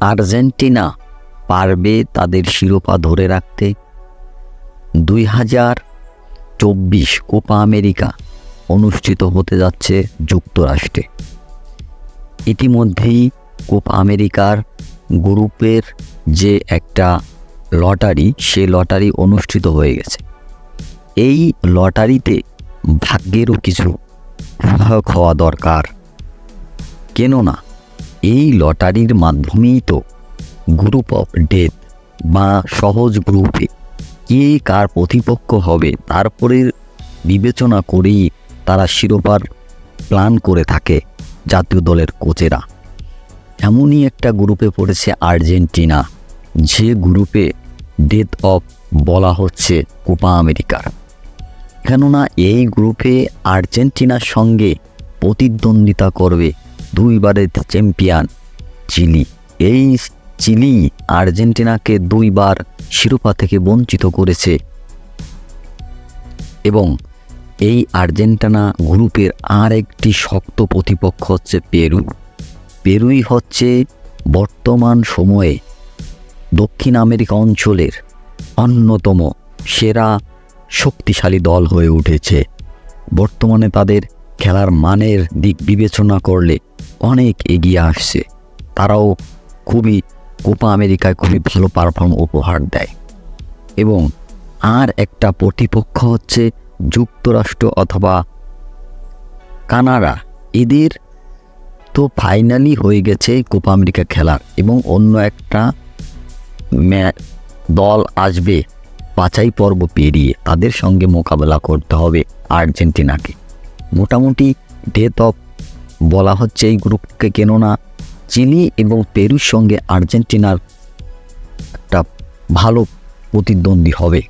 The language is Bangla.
আর্জেন্টিনা পারবে তাদের শিরোপা ধরে রাখতে। দুই হাজার চব্বিশ কোপা আমেরিকা অনুষ্ঠিত হতে যাচ্ছে যুক্তরাষ্ট্রে। ইতিমধ্যেই কোপা আমেরিকার গ্রুপের যে একটা লটারি, সে লটারি অনুষ্ঠিত হয়ে গেছে। এই লটারিতে ভাগ্যেরও কিছু সহায়ক হওয়া দরকার। কেননা এই লটারির মাধ্যমেই তো গ্রুপ অফ ডেথ বা সহজ গ্রুপে কে কার প্রতিপক্ষ হবে তারপরে বিবেচনা করেই তারা শিরোপার প্ল্যান করে থাকে জাতীয় দলের কোচেরা এমনই একটা গ্রুপে পড়েছে আর্জেন্টিনা, যে গ্রুপে ডেথ অফ বলা হচ্ছে কোপা আমেরিকার। কেননা এই গ্রুপে আর্জেন্টিনার সঙ্গে প্রতিদ্বন্দ্বিতা করবে দুইবারের চ্যাম্পিয়ন চিলি। এই চিলি আর্জেন্টিনাকে দুইবার শিরোপা থেকে বঞ্চিত করেছে এবং এই আর্জেন্টিনা গ্রুপের আর একটি শক্ত প্রতিপক্ষ হচ্ছে পেরু। পেরুই হচ্ছে বর্তমান সময়ে দক্ষিণ আমেরিকা অঞ্চলের অন্যতম সেরা শক্তিশালী দল হয়ে উঠেছে। বর্তমানে তাদের খেলার মানের দিক বিবেচনা করলে অনেক এগিয়ে আসছে। তারাও খুবই কোপা আমেরিকায় খুবই ভালো পারফর্ম উপহার দেয়। এবং আর একটা প্রতিপক্ষ হচ্ছে যুক্তরাষ্ট্র অথবা কানাডা। এদের তো ফাইনালি হয়ে গেছে কোপা আমেরিকা খেলার এবং অন্য একটা দল আসবে বাছাই পর্ব পেরিয়ে। তাদের সঙ্গে মোকাবেলা করতে হবে আর্জেন্টিনাকে। মোটামুটি ডেথ অফ বলা হচ্ছে এই গ্রুপকে কেননা চিলি এবং পেরুর সঙ্গে আর্জেন্টিনার একটা ভালো প্রতিদ্বন্দ্বী হবে।